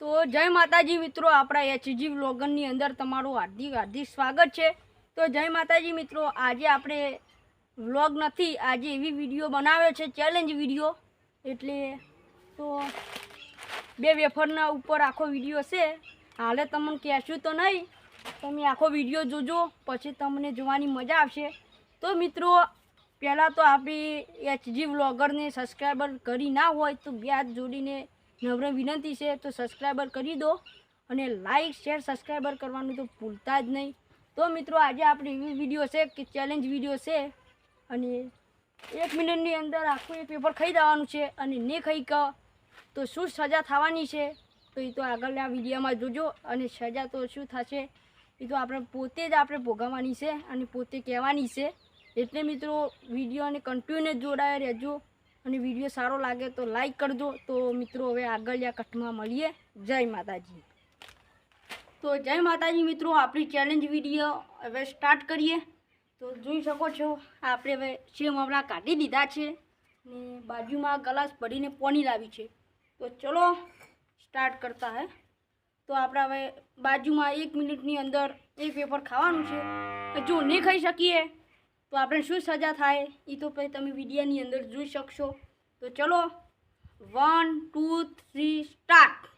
તો જય માતાજી મિત્રો, આપણા એચજી વ્લોગનની અંદર તમારું હાર્દિક હાર્દિક સ્વાગત છે. તો જય માતાજી મિત્રો, આજે આપણે વ્લોગ નથી, આજે એવી વીડિયો બનાવ્યો છે ચેલેન્જ વીડિયો એટલે તો બે વેફરના ઉપર આખો વીડિયો છે. હાલે તમને કહેશું તો નહીં, તમે આખો વીડિયો જોજો, પછી તમને જોવાની મજા આવશે. તો મિત્રો, પહેલાં તો આપણી એચજી વ્લોગરને સબસ્ક્રાઈબર કરી ના હોય તો બે હાથ જોડીને નમ્ર વિનંતી છે તો સબસ્ક્રાઈબર કરી દો અને લાઇક શેર સબસ્ક્રાઈબર કરવાનું તો ભૂલતા જ નહીં. તો મિત્રો, આજે આપણે એવી વીડિયો છે કે ચેલેન્જ વીડિયો છે અને એક મિનિટની અંદર આખું એક પેપર ખાઈ દેવાનું છે અને નહીં ખાઈ ક. તો શું સજા થવાની છે? તો એ તો આગળના વિડીયોમાં જોજો અને સજા તો શું થશે? એ તો આપણે પોતે જ આપણે ભોગવવાની છે અને પોતે કહેવાની છે. એટલે મિત્રો વિડીયોને કન્ટિન્યુ જોડાયા રહેજો. અને વીડિયો સારો લાગે તો લાઈક કરજો. તો મિત્રો, હવે આગળના કઠમાં મળીએ. જય માતાજી. તો જય માતાજી મિત્રો, આપણી ચેલેન્જ વીડિયો હવે સ્ટાર્ટ કરીએ. તો જોઈ શકો છો, આપણે હવે સેમ હમણાં કાઢી દીધા છે ને બાજુમાં ગ્લાસ ભરીને પોની લાવી છે. તો ચલો સ્ટાર્ટ કરતા હે. તો આપણે હવે બાજુમાં એક મિનિટની અંદર એક પેપર ખાવાનું છે. જો નહીં ખાઈ શકીએ તો આપણે શું સજા થાય? એ તો પછી તમે વિડીયાની અંદર જોઈ શકશો. તો ચલો વન ટુ થ્રી સ્ટાર્ટ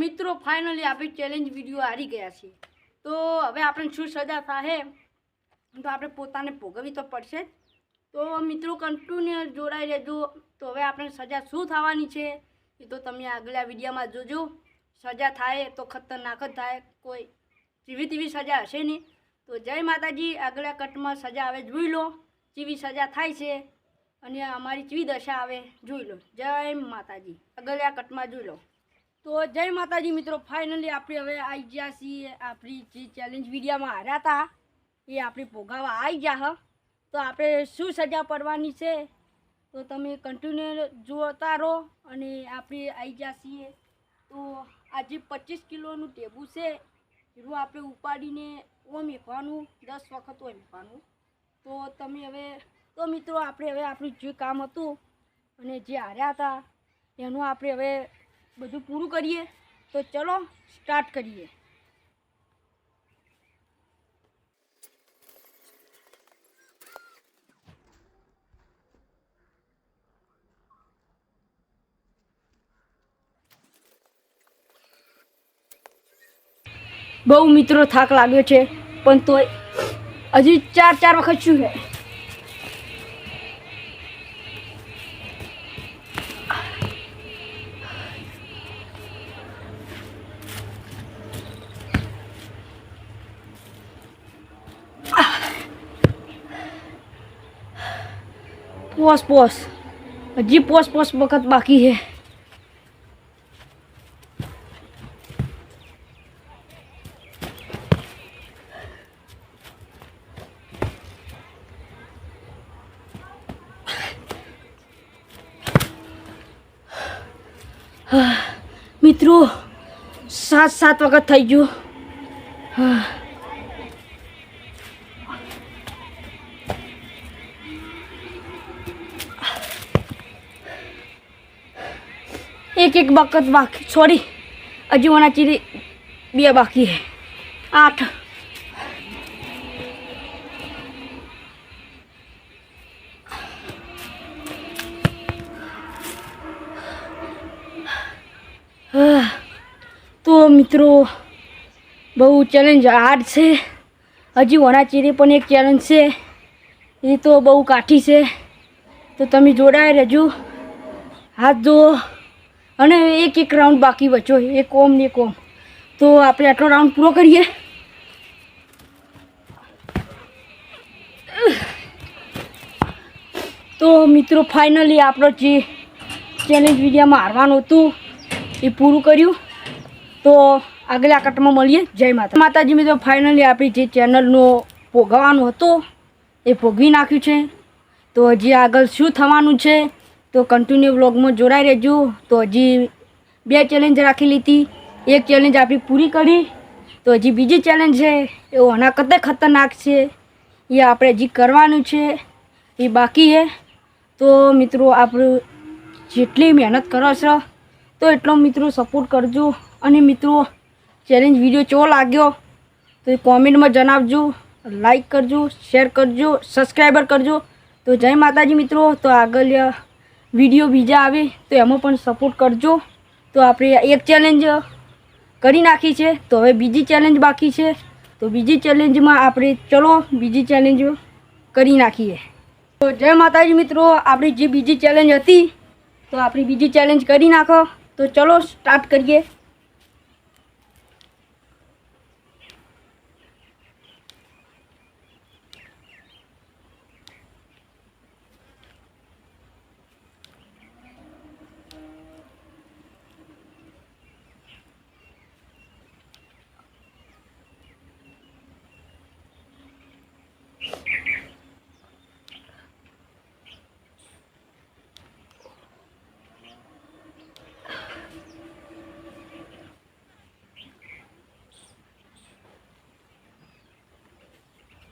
મિત્રો ફાઇનલી આપણી ચેલેન્જ વીડિયો હારી ગયા છીએ. તો હવે આપણે શું સજા થાય તો આપણે પોતાને ભોગવવી તો પડશે જ. તો મિત્રો કન્ટિન્યુ જોડાઈ રહેજો. તો હવે આપણે સજા શું થવાની છે એ તો તમે આગલા વિડીયોમાં જોજો. સજા થાય તો ખતરનાક જ થાય કોઈ જીવી તીવી સજા હશે નહીં. તો જય માતાજી. આગલા કટમાં સજા આવે, જોઈ લો ચીવી સજા થાય છે અને અમારી ચીવી દશા આવે, જોઈ લો. જય માતાજી. આગલા કટમાં જોઈ લો. તો જય માતાજી મિત્રો ફાઇનલી આપણે હવે આવી ગયા છીએ આપણી જે ચેલેન્જ વિડીયામાં હાર્યા હતા એ આપણે ભોગાવા આવી ગયા હ. તો આપણે શું સજા પડવાની છે? તો તમે કન્ટિન્યુ જોતા રહો અને આપણે આવી ગયા છીએ. તો આજે પચીસ કિલોનું ટેબુ છે, એનું આપણે ઉપાડીને ઓમ મેકવાનું દસ વખત ઓમ મેકવાનું તો તમે હવે, તો મિત્રો, આપણે હવે આપણું જે કામ હતું અને જે હાર્યા હતા એનું આપણે હવે બધું પૂરું કરીએ, તો ચલો સ્ટાર્ટ કરીએ. બહુ મિત્રો થાક લાગ્યો છે, પણ તોય હજી ચાર ચાર વખત શું છે? પોસ પોસ હજી પોસ પોસ વખત બાકી છે મિત્રો સાત સાત વખત થઈ ગયું એક એક બાકત બાકી સોરી હજુ મને ચીરી બે બાકી છે આઠ તો મિત્રો બહુ ચેલેન્જ હાર્ડ છે હજી વણાચીરી પણ એક ચેલેન્જ છે એ તો બહુ કાઠી છે તો તમે જોડાય રહેજો હાથ જુઓ અને એક એક રાઉન્ડ બાકી બચ્યો એક ઓમ ને એક ઓમ. તો આપણે આટલો રાઉન્ડ પૂરો કરીએ. તો મિત્રો ફાઇનલી આપણો જે ચેલેન્જ વિડીયામાં હારવાનું હતું, એ પૂરું કર્યું. તો આગલા કટમાં મળીએ. જય માતા માતાજી મિત્રો ફાઇનલી આપણી જે ચેનલનો ભોગવવાનું હતો, એ ભોગવી નાખ્યું છે. તો હજી આગળ શું થવાનું છે? તો કન્ટિન્યુ વ્લોગમાં જોડાઈ રહેજો. તો હજી બે ચેલેન્જ રાખેલી હતી. એક ચેલેન્જ આપણી પૂરી કરી. તો હજી બીજી ચેલેન્જ છે. એ આના કરતાં ખતરનાક છે. એ આપણે હજી કરવાનું છે. એ બાકી છે. તો મિત્રો આપણું જેટલી મહેનત કરો તો એટલો મિત્રો સપોર્ટ કરજો. અને મિત્રો ચેલેન્જ વીડિયો ચો લાગ્યો? તો એ કોમેન્ટમાં જણાવજો. લાઈક કરજો શેર કરજો સબસ્ક્રાઈબર કરજો. તો જય માતાજી મિત્રો. તો આગળ વીડિયો બીજા આવે તો એમાં પણ સપોર્ટ કરજો. તો આપણે એક ચેલેન્જ કરી નાખી છે. તો હવે બીજી ચેલેન્જ બાકી છે. તો બીજી ચેલેન્જમાં આપણે ચલો બીજી ચેલેન્જ કરી નાખીએ. તો જય માતાજી મિત્રો, આપણી જે બીજી ચેલેન્જ હતી, તો આપણી બીજી ચેલેન્જ કરી નાખો. તો ચલો સ્ટાર્ટ કરીએ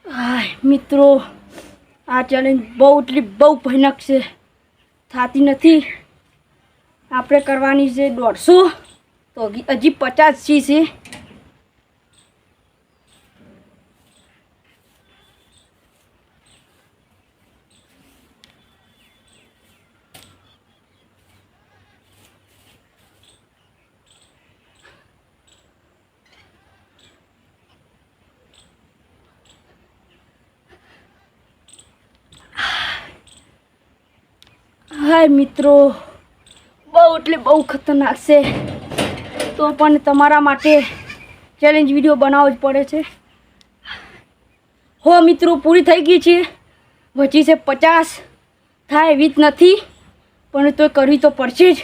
હાય મિત્રો, આ ચેલેન્જ બહુ એટલી બહુ ભયાનક છે. થતી નથી. આપણે કરવાની છે દોઢસો. તો હજી પચાસ સી છે. હાય મિત્રો. બહુ એટલે બહુ ખતરનાક છે. તો પણ તમારા માટે ચેલેન્જ વીડિયો બનાવવો જ પડે છે. હો મિત્રો, પૂરી થઈ ગઈ છે. વચ્ચે છે પચાસ. થાય એવી જ નથી. પણ તો કરવી તો પડશે જ.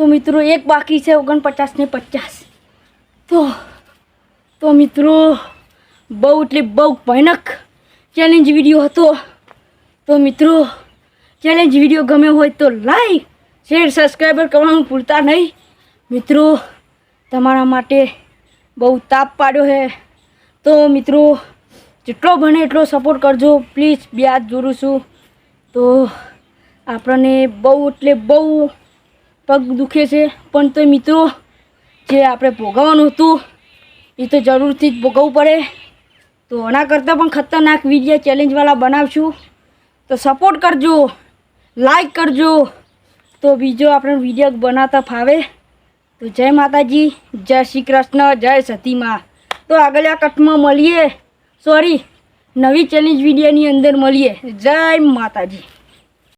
તો મિત્રો, એક બાકી છે ઓગણપચાસ ને પચાસ. તો તો મિત્રો, બહુ એટલે બહુ ભયાનક ચેલેન્જ વીડિયો હતો. તો મિત્રો ચેલેન્જ વીડિયો ગમ્યો હોય તો લાઈક શેર સબસ્ક્રાઈબર કરવાનું ભૂલતા નહીં. મિત્રો, તમારા માટે બહુ તાપ પાડ્યો છે. તો મિત્રો, જેટલો બને એટલો સપોર્ટ કરજો. પ્લીઝ બે હાથ જોડું છું. તો, આપણને બહુ એટલે બહુ પગ દુખે છે. પણ તો મિત્રો, જે આપણે ભોગવવાનું હતું, એ તો જરૂરથી જ ભોગવવું પડે. તો આના કરતાં પણ ખતરનાક વીડિયો ચેલેન્જવાળા બનાવશું. તો સપોર્ટ કરજો લાઈક કરજો. તો બીજો આપણે વીડિયો બનાવતા ફાવે. તો જય માતાજી, જય શ્રી કૃષ્ણ, જય સતીમાં. તો આગળના કટમાં મળીએ. સોરી નવી ચેલેન્જ વિડીયોની અંદર મળીએ. જય માતાજી.